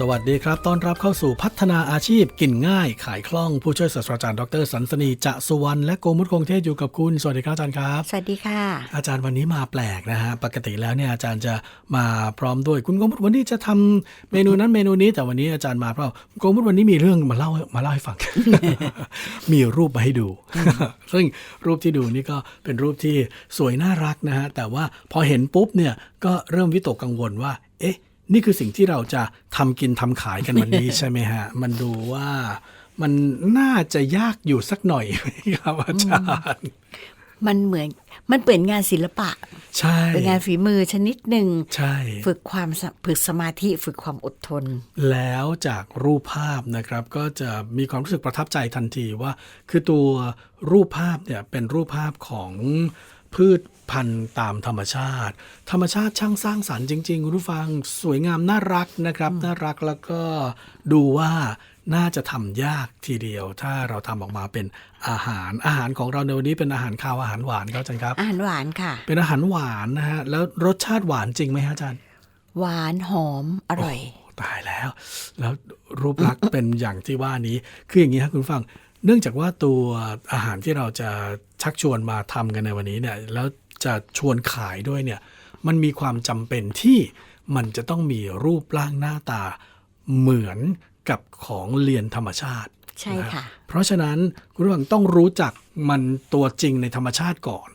สวัสดีครับ ต้อนรับเข้าสู่พัฒนาอาชีพกินง่าย ขายคล่อง ผู้ช่วยศาสตราจารย์ดรสันสนีจะสุวรรณและโกมุตคงเทพอยู่กับคุณ สวัสดีครับอาจารย์ครับ สวัสดีค่ะ อาจารย์วันนี้มาแปลกนะฮะ ปกติแล้วเนี่ยอาจารย์จะมาพร้อมด้วยคุณโกมุตวันนี้จะทำเมนูนั้นเมนูนี้ แต่วันนี้อาจารย์มาเพราะโกมุตวันนี้มีเรื่องมาเล่ามาเล่าให้ฟัง มีรูปมาให้ดู ซึ่งรูปที่ดูนี่ก็เป็นรูปที่สวยน่ารักนะฮะ แต่ว่าพอเห็นปุ๊บเนี่ยก็เริ่มวิตกกังวลว่า เอ๊ะ นี่คือสิ่งที่เราจะทำกินทำขายกันวันนี้ใช่ไหมฮะ มันดูว่ามันน่าจะยากอยู่สักหน่อยครับอาจารย์ มันเหมือนมันเปิดงานศิลปะ ใช่เป็นงานฝีมือชนิดหนึ่งใช่ ฝึกความสฝึกสมาธิฝึกความอดทน แล้วจากรูปภาพนะครับ ก็จะมีความรู้สึกประทับใจทันทีว่า คือตัวรูปภาพเนี่ยเป็นรูปภาพของ พืชพันธุ์ตามธรรมชาติ ธรรมชาติช่างสร้างสรรค์จริงๆคุณผู้ฟังสวยงามน่ารักนะครับ น่ารักแล้วก็ดูว่าน่าจะทำยากทีเดียว ถ้าเราทำออกมาเป็นอาหารอาหารของเราในวันนี้เป็นอาหารคาวอาหารหวานครับอาจารย์ครับ อาหารหวานค่ะ เป็นอาหารหวานนะฮะแล้วรสชาติหวานจริงไหมฮะอาจารย์ หวานหอมอร่อยโตายแล้ว แล้วรูปลักษณ์เป็นอย่างที่ว่านี้ คืออย่างนี้ครับคุณผู้ฟัง เนื่องจากว่าตัวอาหารที่เราจะ ชักชวนมาทำกันในวันนี้เนี่ยแล้วจะชวนขายด้วยเนี่ยมันมีความจำเป็นที่มันจะต้องมีรูปร่างหน้าตาเหมือนกับของเรียนธรรมชาติใช่ค่ะนเพราะฉะนั้นคุณผู้ฟังต้องรู้จักมันตัวจริงในธรรมชาติก่อน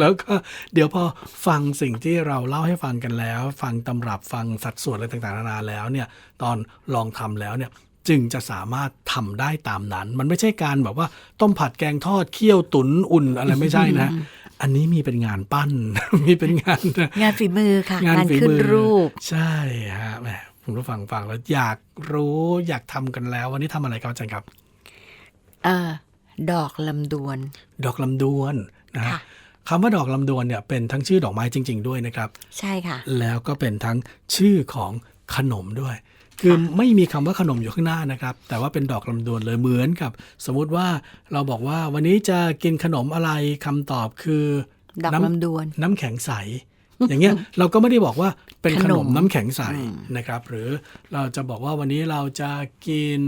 แล้วก็เดี๋ยวพอฟังสิ่งที่เราเล่าให้ฟังกันแล้ว ฟังตำรับฟังสัดส่วนอะไรต่างๆนานาแล้วเนี่ยตอนลองทำแล้วเนี่ย จึงจะสามารถทำได้ตามนั้น มันไม่ใช่การแบบว่าต้มผัดแกงทอดเคี่ยวตุ๋นอุ่นอะไรไม่ใช่นะ อันนี้มีเป็นงานปั้น มีเป็นงาน งานฝีมือค่ะ งานฝีขึ้นมือรูป ใช่ฮะแหมคุณผู้ฟังฟังแล้วอยากรู้อยากทำกันแล้ว วันนี้ทำอะไรครับอาจารย์ครับเอ่อดอกลำดวน ดอกลำดวนนะฮะค่ะคำว่าดอกลำดวนเนี่ยเป็นทั้งชื่อดอกไม้จริง ๆ ด้วยนะครับ ใช่ค่ะ แล้วก็เป็นทั้งชื่อของขนมด้วย คือไม่มีคำว่าขนมอยู่ข้างหน้านะครับ แต่ว่าเป็นดอกลำดวนเลยเหมือนกับ สมมุติว่าเราบอกว่าวันนี้จะกินขนมอะไรคำตอบคือดอกน้ำลำดวน น้ำแข็งใส อย่างเงี้ยเราก็ไม่ได้บอกว่าเป็นขขนนมมน้ำแข็งใสนะครับ หรือเราจะบอกว่าวันนี้เราจะกิน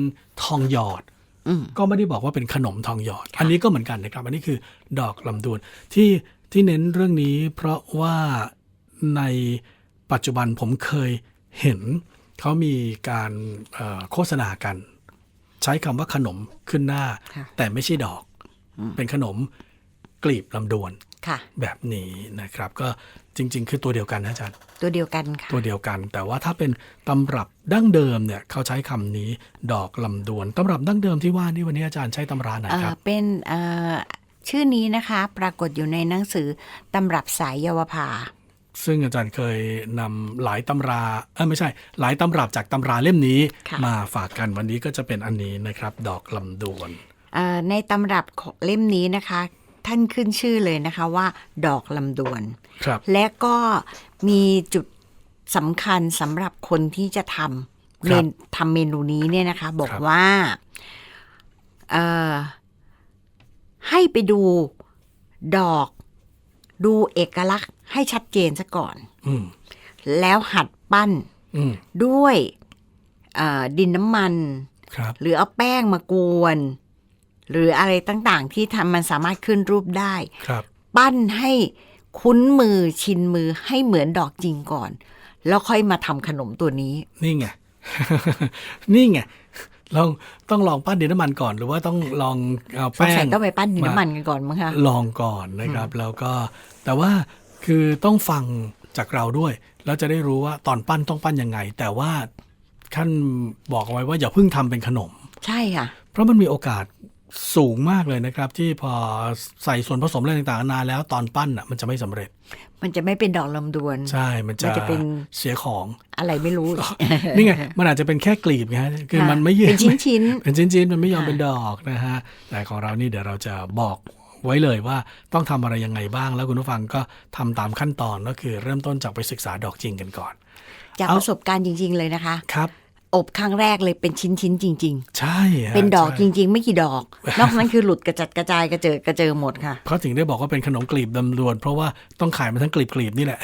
ทองหยอดอืมก็ไม่ได้บอกว่าเป็นขนมทองหยอด อันนี้ก็เหมือนกันนะครับ อันนี้คือดอกลำดวนที่ที่เน้นเรื่องนี้ เพราะว่าในปัจจุบันผมเคยเห็น เขามีการเอ่อโฆษณากัน ใช้คำว่าขนมขึ้นหน้าค่ะแต่ไม่ใช่ดอก เป็นขนมกลีบลำดวนค่ะแบบนี้นะครับ ก็จริง ๆ คือตัวเดียวกันนะอาจารย์ตัวเดียวกันค่ะตัวเดียวกัน แต่ว่าถ้าเป็นตำรับดั้งเดิมเนี่ยเขาใช้คำนี้ดอกลำดวนตำรับดั้งเดิมที่ว่านี่วันนี้อาจารย์ใช้ตำราไหนเอ่คอรับเป็นเอ่อชื่อนี้นะคะ ปรากฏอยู่ในหนังสือตำรับสายเยาวภา ซึ่งอาจารย์เคยนำหลายตำราเออไม่ใช่ หลายตำรับจากตำราเล่มนี้ค่ะมาฝากกันวันนี้ก็จะเป็นอันนี้นะครับ ดอกลำดวนเอ่อในตำรับของเล่มนี้นะคะ ท่านขึ้นชื่อเลยนะคะว่า ดอกลำดวนครับและก็มีจุดสำคัญสำหรับคนที่จะทำเมนทำเมนูนี้เนี่ยนะคะ บอกครับว่าเอ่อให้ไปดูดอก ดูเอกลักษณ์ให้ชัดเจนซะก่อนอืมแล้วหัดปั้นอืมด้วยเอ่อดินน้ำมันครับหรือเอาแป้งมากวน หรืออะไรต่างๆ ที่ทำมันสามารถขึ้นรูปได้ครับปั้นให้คุ้นมือชินมือให้เหมือนดอกจริงก่อน แล้วค่อยมาทำขนมตัวนี้ นี่ไง นี่ไง ลองต้องลองปั้นดินน้ำมันก่อน หรือว่าต้องลองเอาสงแป้สัยงต้องไปปั้นดินน้ำมันกันก่อนมั้งคะลองก่อนนะครับ แล้วก็แต่ว่าคือต้องฟังจากเราด้วย แล้วจะได้รู้ว่าตอนปั้นต้องปั้นยังไง แต่ว่าท่านบอกเอาไว้ว่าอย่าเพิ่งทำเป็นขนม ใช่ค่ะ เพราะมันมีโอกาสสูงมากเลยนะครับ ที่พอใส่ส่วนผสมอะไรต่างๆนานาแล้วตอนปั้นอะมันจะไม่สำเร็จ มันจะไม่เป็นดอกลำดวน ใช่มันจะมันจะเป็นเสียของ อะไรไม่รู้ นี่ไง มันอาจจะเป็นแค่กลีบไงฮะคือค่ะมันไม่ยืเป็นชิ้นๆเป็นชิ้นๆมันไม่ยอมค่ะเป็นดอกนะฮะ แต่ของเรานี่เดี๋ยวเราจะบอกไว้เลยว่าต้องทำอะไรยังไงบ้าง แล้วคุณผู้ฟังก็ทำตามขั้นตอนก็คือเริ่มต้นจากไปศึกษาดอกจริงกันก่อน จากเอาประสบการณ์จริง ๆ เลยนะคะ ครับ อบครั้งแรกเลยเป็นชิ้นๆจริงใช่ฮะๆเป็นดอกใช่จริง ๆ ไม่กี่ดอก นอกนั้นคือหลุดกระจัดกระจายกระเจิดกระเจิงหมดค่ะเขาถึงได้บอกว่าเป็นขนมกลีบดำรวน เพราะว่าต้องขายมันทั้งกลีบกลีบๆนี่แหละ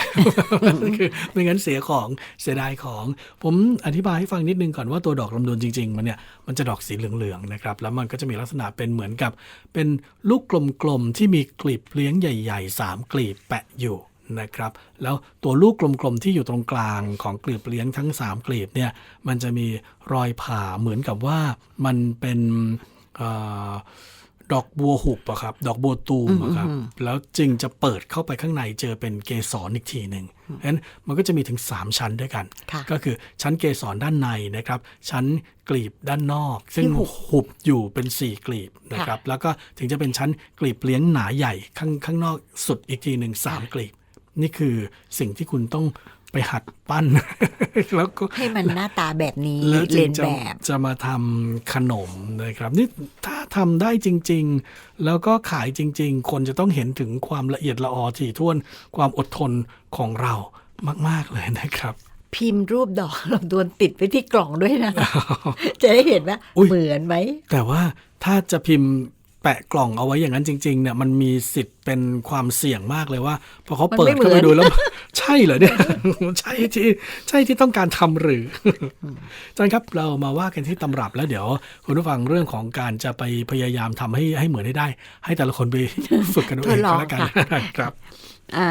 คือไม่งั้นเสียของเสียดายของ ผมอธิบายให้ฟังนิดนึงก่อนว่าตัวดอกลำดวนจริง ๆ มันเนี่ยมันจะดอกสีเหลืองๆนะครับแล้วมันก็จะมีลักษณะเป็นเหมือนกับ เป็นลูกกลมๆที่มีกลีบเลี้ยงใหญ่ๆสามกลีบแปะอยู่ นะครับ แล้วตัวลูกกลมๆที่อยู่ตรงกลางของกลีบเลี้ยงทั้งสามกลีบเนี่ยมันจะมีรอยผ่าเหมือนกับว่ามันเป็นเอ่อดอกบัวหุบอะครับ ดอกบัวตูมอะครับ แล้วจึงจะเปิดเข้าไปข้างในเจอเป็นเกสรอีกทีหนึ่งเพราะฉะนั้นมันก็จะมีถึง 3 ชั้นด้วยกันค่ะก็คือชั้นเกสรด้านในนะครับ ชั้นกลีบด้านนอก ซึ่งที่หุบหุบอยู่เป็น 4 กลีบนะครับ แล้วก็ถึงจะเป็นชั้นกลีบเลี้ยงหนาใหญ่ข้างข้างนอกสุดอีกทีหนึ่งสามกลีบ นี่คือสิ่งที่คุณต้องไปหัดปั้น แล้วก็ให้มันหน้าตาแบบนี้แล้วเรีจึยงนจะแบบจะมาทำขนมนะครับนี่ถ้าทำได้จริง ๆ แล้วก็ขายจริง ๆ คนจะต้องเห็นถึงความละเอียดละออถี่ถ้วนความอดทนของเรามาก ๆ เลยนะครับ พิมพ์รูปดอกลำดวนติดไว้ที่กล่องด้วยนะ จะได้เห็นว่าอุ๊ยเหมือนไหม แต่ว่าถ้าจะพิมพ์ แปะกล่องเอาไว้อย่างนั้นจริง ๆ เนี่ยมันมีสิทธิ์เป็นความเสี่ยงมากเลยว่าพอเขาเปิดมันไม่เข้าไปเหมือนดูแล้ว ใช่เหรอเนี่ยใช่ที่ใช่ที่ต้องการทำหรืออาจารย์ครับเรามาว่ากันที่ตำรับแล้วเดี๋ยว คุณผู้ฟังเรื่องของการจะไปพยายามทำให้ให้เหมือนให้ได้ ให้แต่ละคนไปฝึกกันเอาเองก็แล้วกันครับ อ่า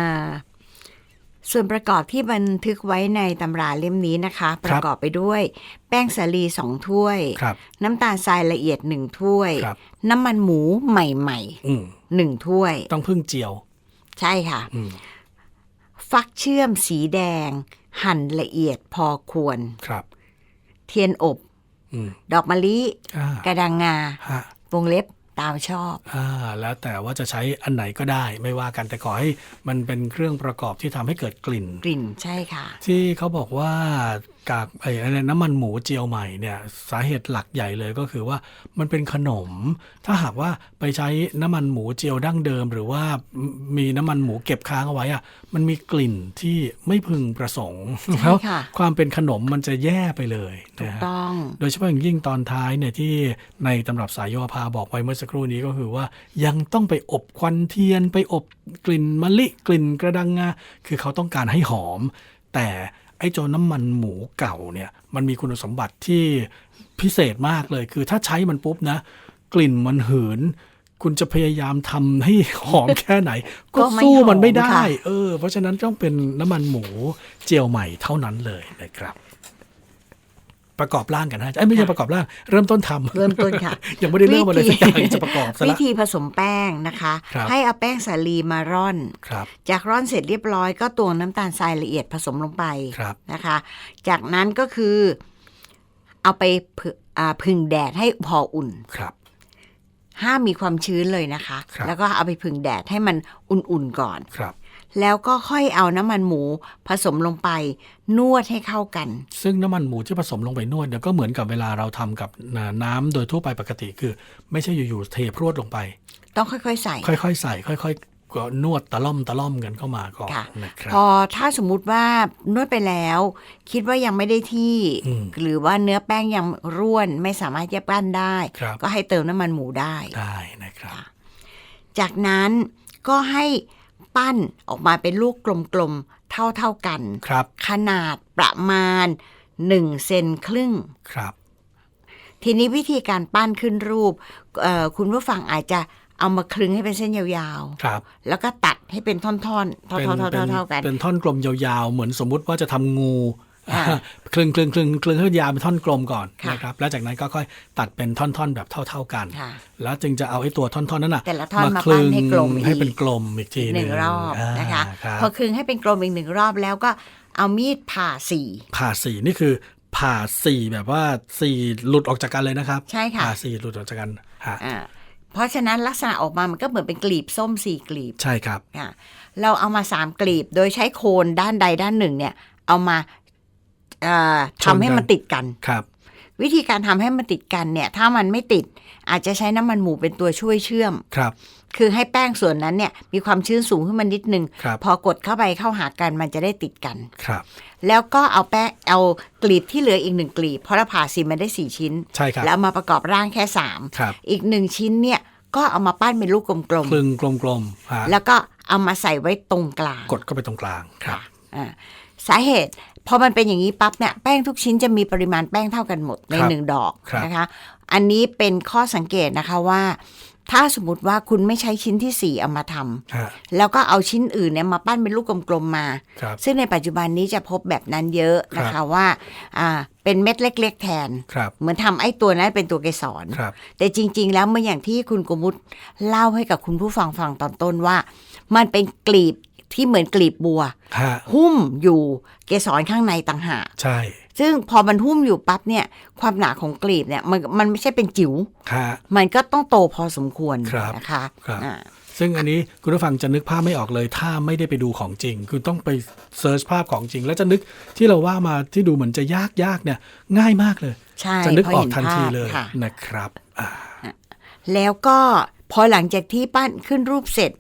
ส่วนประกอบที่บันทึกไว้ในตำราเล่มนี้นะคะ ประกอบไปด้วย แป้งสาลีสองถ้วยครับน้ำตาลทรายละเอียดหนึ่งถ้วยครับน้ำมันหมูใหม่อืมๆหนึ่งถ้วย ต้องพึ่งเจียว ใช่ค่ะอืมฟักเชื่อมสีแดง หั่นละเอียดพอควรครับ เทียนอบอืมดอกมะลิอ่ากระดังงาฮะวงเล็บ ตามชอบอ่าแล้วแต่ว่าจะใช้อันไหนก็ได้ไม่ว่ากันแต่ขอให้มันเป็นเครื่องประกอบที่ทำให้เกิดกลิ่น กลิ่นใช่ค่ะ ที่เขาบอกว่า กากไอ้อะไรน้ำมันหมูเจียวใหม่เนี่ยสาเหตุหลักใหญ่เลยก็คือว่ามันเป็นขนม ถ้าหากว่าไปใช้น้ำมันหมูเจียวดั้งเดิม หรือว่ามีน้ำมันหมูเก็บค้างเอาไว้อะมันมีกลิ่นที่ไม่พึงประสงค์ใช่แล้วค่ะความเป็นขนมมันจะแย่ไปเลยถูกนะฮะต้อง โดยเฉพาะอย่างยิ่งตอนท้ายเนี่ยที่ในตำรับสายโยภาบอกไว้เมื่อสักครู่นี้ก็คือว่ายังต้องไปอบควันเทียนไปอบกลิ่นมะลิกลิ่นกระดังงาคือเขาต้องการให้หอม แต่ ไอ้โจน้ำมันหมูเก่าเนี่ยมันมีคุณสมบัติที่พิเศษมากเลย คือถ้าใช้มันปุ๊บนะ กลิ่นมันหืนคุณจะพยายามทำให้หอมแค่ไหน ก็ก็ไม่สู้มันไม่ได้หอมค่ะเออ เพราะฉะนั้นต้องเป็นน้ำมันหมูเจียวใหม่เท่านั้นเลยนะครับ ประกอบร่างกันนะไอ้ยไม่ใช่ประกอบร่าง เริ่มต้นทำเริ่มต้นค่ะ ยังไม่ได้เริ่มอะไรสักอย่างจะประกอบซะวิละธีผสมแป้งนะคะครับให้เอาแป้งสาลีมาร่อนครับจากร่อนเสร็จเรียบร้อยก็ตวงน้ำตาลทรายละเอียดผสมลงไปครับนะคะ จากนั้นก็คือเอาไปผึอ่าพึ่งแดดให้พออุ่นครับห้ามมีความชื้นเลยนะคะครับแล้วก็เอาไปพึ่งแดดให้มันอุ่นๆก่อนครับ แล้วก็ค่อยเอาน้ำมันหมูผสมลงไป นวดให้เข้ากัน ซึ่งน้ำมันหมูที่ผสมลงไปนวดเนี่ยก็เหมือนกับเวลาเราทำกับน้ำโดยทั่วไปปกติคือ ไม่ใช่อยู่ๆเทพรวดลงไป ต้องค่อยๆใส่ ค่อยๆใส่ ค่อยๆก็นวดตะล่อมตะล่อมกันเข้ามาก่อนค่ะนะครับพอถ้าสมมุติว่านวดไปแล้ว คิดว่ายังไม่ได้ที่อืมหรือว่าเนื้อแป้งยังร่วนไม่สามารถแยบปั้นได้ครับก็ให้เติมน้ำมันหมูได้ได้นะครับ จากนั้นก็ให้ ปั้นออกมาเป็นลูกกลมๆ เท่าๆกัน ครับ ขนาดประมาณ1เซนครึ่ง ครับ ทีนี้วิธีการปั้นขึ้นรูปเอ่อคุณผู้ฟังอาจจะเอามาคลึงให้เป็นเส้นยาวครับๆแล้วก็ตัดให้เป็นท่อนๆ เท่าเป็นๆเป็นๆๆๆกัน เป็นท่อนกลมยาวๆ เหมือนสมมุติว่าจะทำงูอ่า คลึงคลึงคลึงคลึงให้ยาวเป็นท่อนกลมก่อนค่ะนะครับแล้วจากนั้นก็ค่อยตัดเป็นท่อนๆแบบเท่า ๆกันค่ะแล้วจึงจะเอาไอ้ตัวท่อนๆนั้นน่ะแต่ละท่อนมาคลึปั้นให้กลมอีกให้เป็นกลมอีกทีหนึ่งรอบานะคะรับพอคลึงให้เป็นกลมอีกหนึ่งรอบแล้วก็เอามีดผ่าสี่ผ่าสีนี่คือผ่าสีแบบว่าสีหลุดออกจากกันเลยนะครับใช่ค่ะผ่าสีหลุดออกจากกันฮะอ่าเพราะฉะนั้นลักษณะออกมามันก็เหมือนเป็นกลีบส้มสี่กลีบใช่ครับอะเราเอามาสามกลีบโดยใช้โคนด้านใดด้านหนึ่งเนี่ย เอามาเอ่อชนกัน ทำให้มันติดกันครับ วิธีการทำให้มันติดกันเนี่ย ถ้ามันไม่ติด อาจจะใช้น้ำมันหมูเป็นตัวช่วยเชื่อมครับ คือให้แป้งส่วนนั้นเนี่ย มีความชื้นสูงขึ้นมานิดนึงครับพอกดเข้าไปเข้าหากันมันจะได้ติดกันครับ แล้วก็เอาแป้งเอากลีบที่เหลืออีกหนึ่งกลีบเพราะเราผ่าสีมันได้สี่ชิ้นใช่ครับแล้วเอามาประกอบร่างแค่สามครับอีกหนึ่งชิ้นเนี่ยก็เอามาปั้นเป็นลูกกลมคลึงกลมๆฮะๆแล้วก็เอามาใส่ไว้ตรงกลาง กดเข้าไปตรงกลางครับอ่าสาเหตุ พอมันเป็นอย่างนี้ปั๊บเนี่ยแป้งทุกชิ้นจะมีปริมาณแป้งเท่ากันหมดในครับหนึ่งดอกครับนะคะ อันนี้เป็นข้อสังเกตนะคะว่า ถ้าสมมติว่าคุณไม่ใช้ชิ้นที่สี่เอามาทำฮะแล้วก็เอาชิ้นอื่นเนี่ยมาปั้นเป็นลูกกลมๆมาครับซึ่งในปัจจุบันนี้จะพบแบบนั้นเยอะนะครัคะบว่าอ่าเป็นเม็ดเล็ก ๆ แทนครับเหมือนทำไอ้ตัวนั้นเป็นตัวเกสรครับแต่จริง ๆ แล้วเมื่ออย่างที่คุณกมุตเล่าให้กับคุณผู้ฟังฟังตอนต้นว่า มันเป็นกลีบ ที่เหมือนกลีบบัวฮะหุ้มอยู่เกสรข้างในต่างหากใช่ ซึ่งพอมันหุ้มอยู่ปั๊บเนี่ย ความหนาของกลีบเนี่ยมันมันไม่ใช่เป็นจิ๋วฮะมันก็ต้องโตพอสมควรครับนะคะครับอ่าซึ่งอันนี้คุณผู้ฟังจะนึกภาพไม่ออกเลย ถ้าไม่ได้ไปดูของจริงคือต้องไปเซิร์ชภาพของจริง แล้วจะนึกที่เราว่ามาที่ดูเหมือนจะยากยากเนี่ย ง่ายมากเลยใช่จะนึกพออกเห็ทันทีภาพเลยค่ะนะครับอ่าแล้วก็พอหลังจากที่ปั้นขึ้นรูปเสร็จ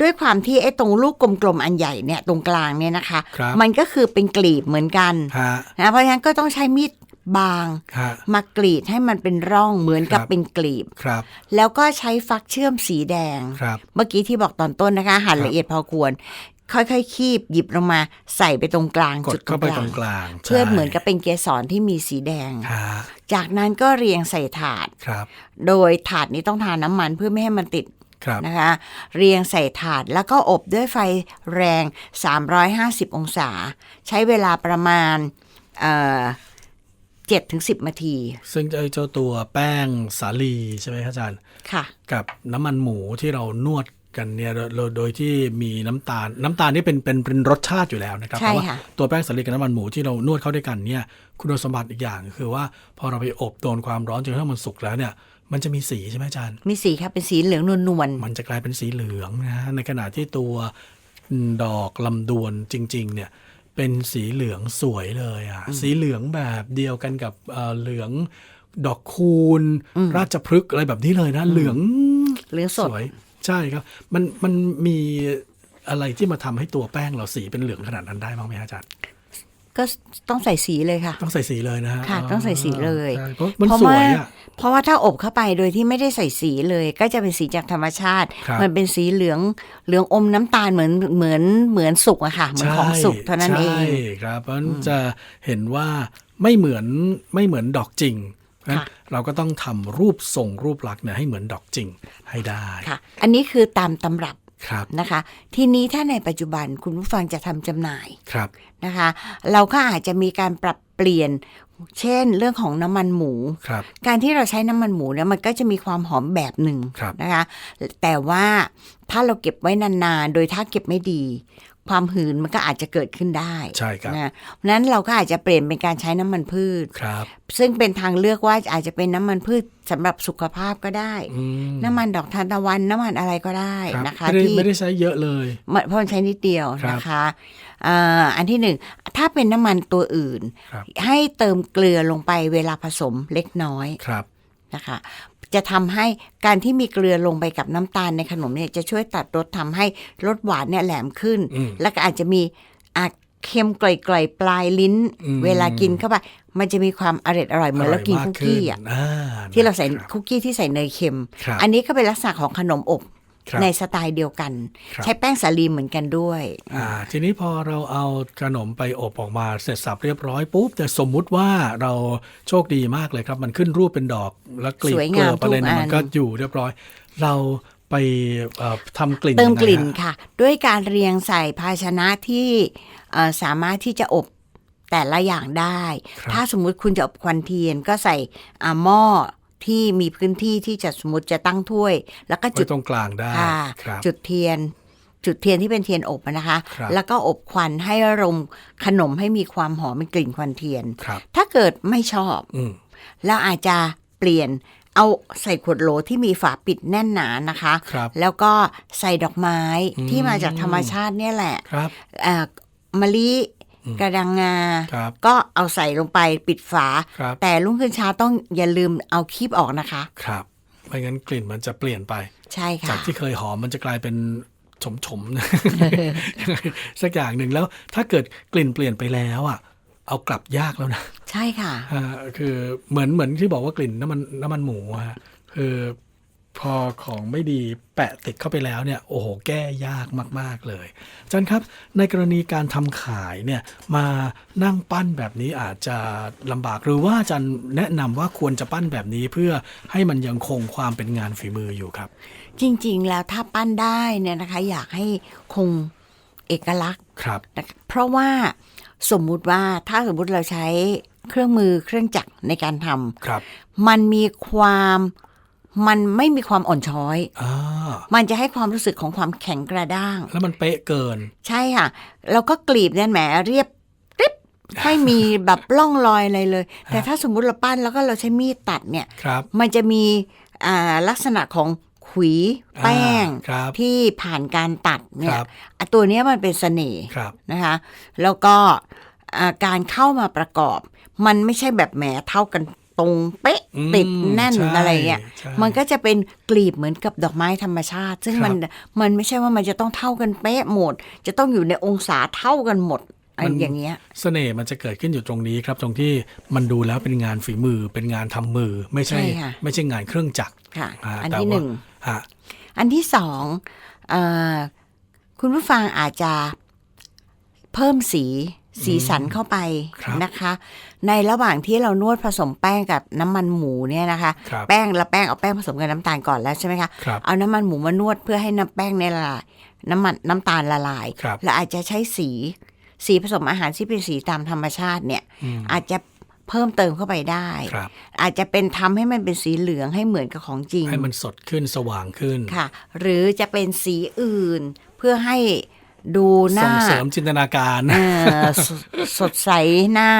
ด้วยความที่ไอ้ตรงลูกกลมๆอันใหญ่เนี่ยตรงกลางเนี่ยนะคะครับมันก็คือเป็นกลีบเหมือนกันฮะนะเพราะฉะนั้นก็ต้องใช้มีดบางฮะมากรีดให้มันเป็นร่องเหมือนกับครับเป็นกลีบครับ แล้วก็ใช้ฟักเชื่อมสีแดงครับเมื่อกี้ที่บอกตอนต้นนะคะหั่นครับละเอียดพอควร ค่อยๆ คีบหยิบลงมาใส่ไปตรงกลางกดจุดตรเข้างไปกตลารงงกลาง เพื่อใช่เหมือนกับเป็นเกสรที่มีสีแดงฮะจากนั้นก็เรียงใส่ถาดครับโดยถาดนี้ต้องทาน้ำมันเพื่อไม่ให้มันติดครับ นะคะเรียงใส่ถาดแล้วก็อบด้วยไฟแรง 350 องศา ใช้เวลาประมาณเจ็ดถึงสิบนาที ซึ่งไอ้เจ้าตัวแป้งสาลีใช่ไหมครับอาจารย์ ค่ะ กับน้ำมันหมูที่เรานวดกันเนี่ยโดยโดยโดยที่มีน้ำตาล น้ำตาลนี่เป็นเป็นเป็นรสชาติอยู่แล้วนะครับใช่แต่ว่าค่ะตัวแป้งสาลีกับน้ำมันหมูที่เรานวดเข้าด้วยกันเนี่ยคุณสมบัติอีกอย่างคือว่าพอเราไปอบโดนความร้อนจนกระทั่งมันสุกแล้วเนี่ย มันจะมีสีใช่ไหมอาจารย์ มีสีค่ะเป็นสีเหลืองนวลมันจะกลายเป็นสีเหลืองนะฮะในขณะที่ตัวดอกลำดวนจริง ๆ เนี่ยเป็นสีเหลืองสวยเลยอะสีเหลืองแบบเดียวกันกับเอ่อเหลืองดอกคูณ ราชพฤกษ์อะไรแบบนี้เลยนะ เหลืองๆเหลืองสดสวยใช่ครับ มันมันมีอะไรที่มาทำให้ตัวแป้งเราสีเป็นเหลืองขนาดนั้นได้บ้างไหมฮะอาจารย์ ก็ต้องใส่สีเลยค่ะ ต้องใส่สีเลยนะฮะค่ะต้องใส่สีเลยใช่เพราะมันเพราะสวว่ายอะเพราะว่าถ้าอบเข้าไปโดยที่ไม่ได้ใส่สีเลย ก็จะเป็นสีจากธรรมชาติครับมันเป็นสีเหลืองเหลืองอมน้ำตาลเหมือนเหมือนเหมือนสุกอะค่ะเหมือนของสุกเท่านั้นเองใช่ครับเพราะฉะนั้นจะเห็นว่าไม่เหมือนไม่เหมือนดอกจริงเพราะฉะนั้นค่ะเราก็ต้องทำรูปทรงรูปลักษณ์เนี่ยให้เหมือนดอกจริงให้ได้ค่ะ อันนี้คือตามตำรับ ครับนะคะ ทีนี้ถ้าในปัจจุบันคุณผู้ฟังจะทำจำหน่ายครับนะคะ เราก็อาจจะมีการปรับเปลี่ยน เช่นเรื่องของน้ำมันหมู ครับ การที่เราใช้น้ำมันหมูเนี่ยมันก็จะมีความหอมแบบหนึ่งครับ นะคะ แต่ว่าถ้าเราเก็บไว้นานๆ โดยถ้าเก็บไม่ดี ความหืนมันก็อาจจะเกิดขึ้นได้ใช่ครับนะเพราะฉะนั้นเราก็อาจจะเปลี่ยนเป็นการใช้น้ำมันพืชครับ ซึ่งเป็นทางเลือกว่าอาจจะเป็นน้ำมันพืชสำหรับสุขภาพก็ได้อืมน้ำมันดอกทานตะวันน้ำมันอะไรก็ได้ครับนะคะไม่ได้ที่ไม่ได้ใช้เยอะเลยมันเพราะมันใช้นิดเดียวครับนะคะอ่าอันที่หนึ่งถ้าเป็นน้ำมันตัวอื่นครับให้เติมเกลือลงไปเวลาผสมเล็กน้อยครับนะคะ จะทำให้การที่มีเกลือลงไปกับน้ำตาลในขนมเนี่ยจะช่วยตัดรสทำให้รสหวานเนี่ยแหลมขึ้นอืมแล้วก็อาจจะมีอาเค็มกร่อยๆปลายลิ้นอืมเวลากินเข้าไปมันจะมีความอร่อยอร่อยเหมือนเรากินคุกกี้อะอ่าที่เราใส่ครับคุกกี้ที่ใส่เนยเค็มครับอันนี้ก็เป็นลักษณะของขนมอบครับ ในสไตล์เดียวกันครับใช้แป้งสาลีเหมือนกันด้วยอ่าทีนี้พอเราเอาขนมไปอบออกมาเสร็จสับเรียบร้อยปุ๊บแต่สมมุติว่าเราโชคดีมากเลยครับ มันขึ้นรูปเป็นดอกแล้วกลีบสวยเกงาลืมออะไรเนี่ยทุกอันมันก็อยู่เรียบร้อย เราไปเอ่อทำกลิ่นเติมยังไงกลิ่นฮะค่ะ ด้วยการเรียงใส่ภาชนะที่เอ่อสามารถที่จะอบแต่ละอย่างได้ครับถ้าสมมุติคุณจะอบควันเทียนก็ใส่อ่าหม้อ ที่มีพื้นที่ที่จะสมมติจะตั้งถ้วย แล้วก็จุไว้ดตรงกลางได้ค่ะครับจุดเทียน จุดเทียนที่เป็นเทียนอบอะนะคะครับแล้วก็อบควันให้รมขนมให้มีความหอมเป็นกลิ่นควันเทียนครับถ้าเกิดไม่ชอบอืมเราอาจจะเปลี่ยนเอาใส่ขวดโหลที่มีฝาปิดแน่นหนานะคะครับแล้วก็ใส่ดอกไม้อืมที่มาจากธรรมชาติเนี่ยแหละครับเอ่อมะลิ กระดังงาครับก็เอาใส่ลงไปปิดฝาครับแต่รุ่งขึ้นเช้าต้องอย่าลืมเอาคีบออกนะคะ ครับ ไม่งั้นกลิ่นมันจะเปลี่ยนไป ใช่ค่ะ จากที่เคยหอมมันจะกลายเป็นฉมฉมๆสักอย่างหนึ่งแล้วถ้าเกิดกลิ่นเปลี่ยนไปแล้วอะ เอากลับยากแล้วนะ ใช่ค่ะอ่าคือเหมือนเหมือนที่บอกว่ากลิ่นน้ำมันน้ำมันหมูอะฮะคือ พอของไม่ดีแปะติดเข้าไปแล้วเนี่ยโอ้โหแก้ยากมาก ๆ เลยอาจารย์ครับในกรณีการทำขายเนี่ยมานั่งปั้นแบบนี้อาจจะลำบากหรือว่าอาจารย์แนะนำว่าควรจะปั้นแบบนี้เพื่อให้มันยังคงความเป็นงานฝีมืออยู่ครับ จริง ๆ แล้วถ้าปั้นได้เนี่ยนะคะอยากให้คงเอกลักษณ์ครับนะคะเพราะว่าสมมุติว่าถ้าสมมุติเราใช้เครื่องมือเครื่องจักรในการทำครับ มันมีความ มันไม่มีความอ่อนช้อยอ่ามันจะให้ความรู้สึกของความแข็งกระด้าง แล้วมันเป๊ะเกิน ใช่ค่ะ แล้วก็กลีบเนี่ยแหมเรียบกริบไม่มีแบบร่องรอยอะไรเลย แต่ถ้าสมมุติเราปั้นแล้วก็เราใช้มีดตัดเนี่ยครับมันจะมีอ่าลักษณะของขุยแป้งอ่าครับที่ผ่านการตัดเนี่คยรับอะตัวเนี้ยมันเป็นเสน่ห์ครับนะคะ แล้วก็อ่าการเข้ามาประกอบ มันไม่ใช่แบบแหมเท่ากัน ตรงเป๊ะอืมติดแน่นใช่อะไรเงี้ยใช่มันก็จะเป็นกลีบเหมือนกับดอกไม้ธรรมชาติ ซึ่งครับมันมันไม่ใช่ว่ามันจะต้องเท่ากันเป๊ะหมด จะต้องอยู่ในองศาเท่ากันหมดอันอย่างเงี้ยเสน่ห์มันจะเกิดขึ้นอยู่ตรงนี้ครับ ตรงที่มันดูแล้วเป็นงานฝีมือเป็นงานทำมือไม่ใช่ใช่ค่ะไม่ใช่งานเครื่องจักรค่ะาอันแต่ที่ว่าหนึ่งฮะอันที่สองเออคุณผู้ฟังอาจจะเพิ่มสี สีสันเข้าไปครับนะคะ ในระหว่างที่เรานวดผสมแป้งกับน้ำมันหมูเนี่ยนะคะครับแป้งแล้วแป้งเอาแป้งผสมกับน้ำตาลก่อนแล้วใช่ไหมคะครับเอาน้ำมันหมูมานวดเพื่อให้น้ำแป้งเนี่ยละลายน้ำมันน้ำตาลละลายครับแล้วอาจจะใช้สีสีผสมอาหารที่เป็นสีตามธรรมชาติเนี่ยอืมอาจจะเพิ่มเติมเข้าไปได้ครับอาจจะเป็นทำให้มันเป็นสีเหลืองให้เหมือนกับของจริง ให้มันสดขึ้นสว่างขึ้นค่ะ หรือจะเป็นสีอื่นเพื่อให้ ดูหส่น้างเสริมจินตนาการเอ่อสสดใสหน้า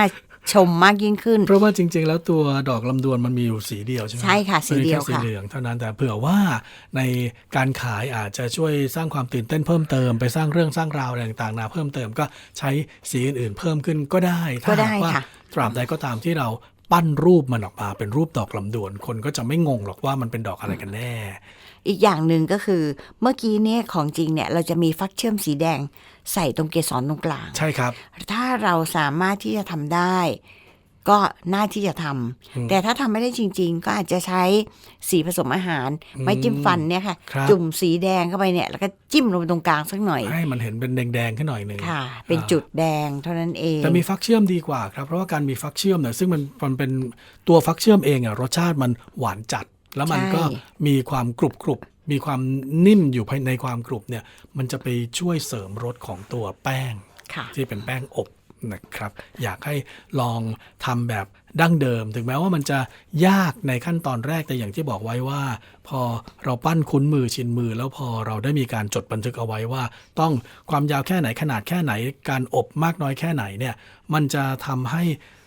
ชมมากยิ่งขึ้น เพราะว่าจริง ๆ แล้วตัวดอกลำดวนมันมีอยู่สีเดียวใช่ไหมใช่ค่ะสีเดียวมันมีแค่สีค่ะเหลืองเท่านั้นแต่เผื่อว่าในการขายอาจจะช่วยสร้างความตื่นเต้นเพิ่มเติมไปสร้างเรื่องสร้างราวอะไรต่างๆนาเพิ่มเติมก็ใช้สีอื่นๆ เพิ่มขึ้นก็ได้ถ้าก็ได้หากว่าค่ะตราบใดก็ตามที่เราปั้นรูปมันออกมาเป็นรูปดอกลำดวน คนก็จะไม่งงหรอกว่ามันเป็นดอกอะไรกันแน่ อีกอย่างหนึ่งก็คือเมื่อกี้เนี่ยของจริงเนี่ยเราจะมีฟักเชื่อมสีแดงใส่ตรงเกสรตรงกลาง ใช่ครับ ถ้าเราสามารถที่จะทำได้ ก็น่าที่จะทำอืมแต่ถ้าทำไม่ได้จริง ๆ ก็อาจจะใช้สีผสมอาหารอืมไม้จิ้มฟันเนี่ยค่ะครับจุ่มสีแดงเข้าไปเนี่ย แล้วก็จิ้มลงไปตรงกลางสักหน่อย ให้มันเห็นเป็นแดงๆขึ้นหน่อยหนึ่งค่ะ เป็นอ่าจุดแดงเท่านั้นเอง แต่มีฟักเชื่อมดีกว่าครับ เพราะว่าการมีฟักเชื่อมเนี่ยซึ่งมันมันเป็นตัวฟักเชื่อมเองอะรสชาติมันหวานจัด แล้วมันก็มีความกรุบกรุบมีความนิ่มอยู่ภายในความกรุบเนี่ย มันจะไปช่วยเสริมรสของตัวแป้งค่ะที่เป็นแป้งอบนะครับ อยากให้ลองทำแบบดั้งเดิม ถึงแม้ว่ามันจะยากในขั้นตอนแรกแต่อย่างที่บอกไว้ว่า พอเราปั้นคุ้นมือชินมือ แล้วพอเราได้มีการจดบันทึกเอาไว้ว่า ต้องความยาวแค่ไหนขนาดแค่ไหนการอบมากน้อยแค่ไหนเนี่ย มันจะทำให้เอ่อ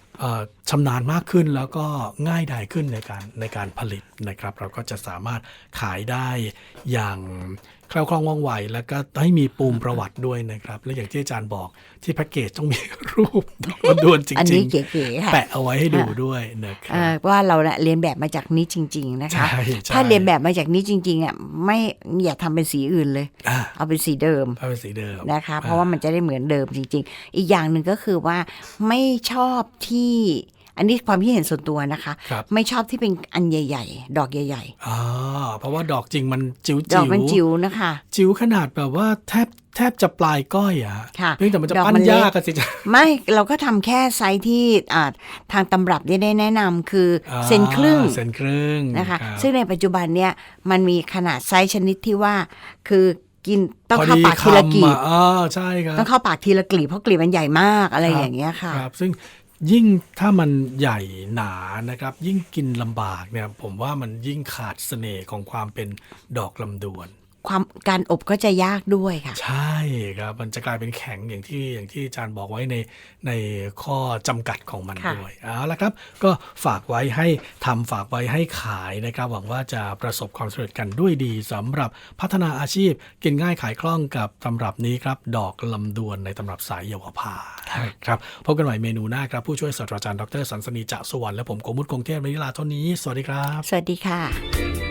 ชำนาญมากขึ้นแล้วก็ง่ายดายขึ้นในการในการผลิตนะครับ เราก็จะสามารถขายได้อย่าง คล่วคล่องว่องไว แล้วก็ให้มีปูมประวัติด้วยนะครับ และอย่างที่อาจารย์บอกที่แพ็กเกจต้องมีรูปดอกลำดวนจอันรินี้งเก๋ๆๆค่ะแปะเอาไว้ให้ดูด้วยนะครัเอ่อบว่าเราเนี่ยเรียนแบบมาจากนี้จริง ๆ นะคะใช่ใช่ถ้าเรียนแบบมาจากนี้จริงๆอะไม่อย่าทำเป็นสีอื่นเลยอ่าเอาเป็นสีเดิมเอาเป็นสีเดิมนะคะ เพราะว่ามันจะได้เหมือนเดิมจริง ๆ อีกอย่างหนึ่งก็คือว่าไม่ชอบที่ อันนี้ความคิดเห็นส่วนตัวนะคะ ครับ ไม่ชอบที่เป็นอันใหญ่ ๆ ดอกใหญ่ อ่าเพราะว่าดอกจริงมันจิ๋วๆดอกมันจิ๋วนะคะ จิ๋วขนาดแบบว่าแทบแทบจะปลายก้อยอะค่ะเพียงแต่มันจะดอกปั้มันนเล็ก ยากกันสิจ๊ะ ไม่เราก็ทำแค่ไซส์ที่อ่าทางตำรับได้ได้แนะนำคือออ่าเซนครึ่งเซนครึ่งนะคะรับ ซึ่งในปัจจุบันเนี่ยมันมีขนาดไซส์ชนิดที่ว่า คือกินต้องพอเข้าดีปากทีละกลีคำบอะอ่าใช่ครับต้องเข้าปากทีละกลีบเพราะกลีบมันใหญ่มากอะไรครับอย่างเงี้ยค่ะ ครับ ซึ่ง ยิ่งถ้ามันใหญ่หนานะครับ ยิ่งกินลำบากเนี่ยผมว่ามันยิ่งขาดเสน่ห์ของความเป็นดอกลำดวน ความการอบก็จะยากด้วยค่ะ ใช่ครับมันจะกลายเป็นแข็งอย่างที่อย่างที่อาจารย์บอกไว้ในในข้อจำกัดของมันค่ะด้วยเอาละครับ ก็ฝากไว้ให้ทำฝากไว้ให้ขายนะครับ หวังว่าจะประสบความสำเร็จกันด้วยดีสำหรับพัฒนาอาชีพกินง่ายขายคล่องกับตำรับนี้ครับ ดอกลำดวนในตำรับสายเยาวภาครับพบกันใหม่เมนูหน้าครับ ผู้ช่วยศาสตราจารย์ดรสันสนีจะสุวรรณและผมโกมุตกงเทพวนิลาเท่านี้ สวัสดีครับ สวัสดีค่ะ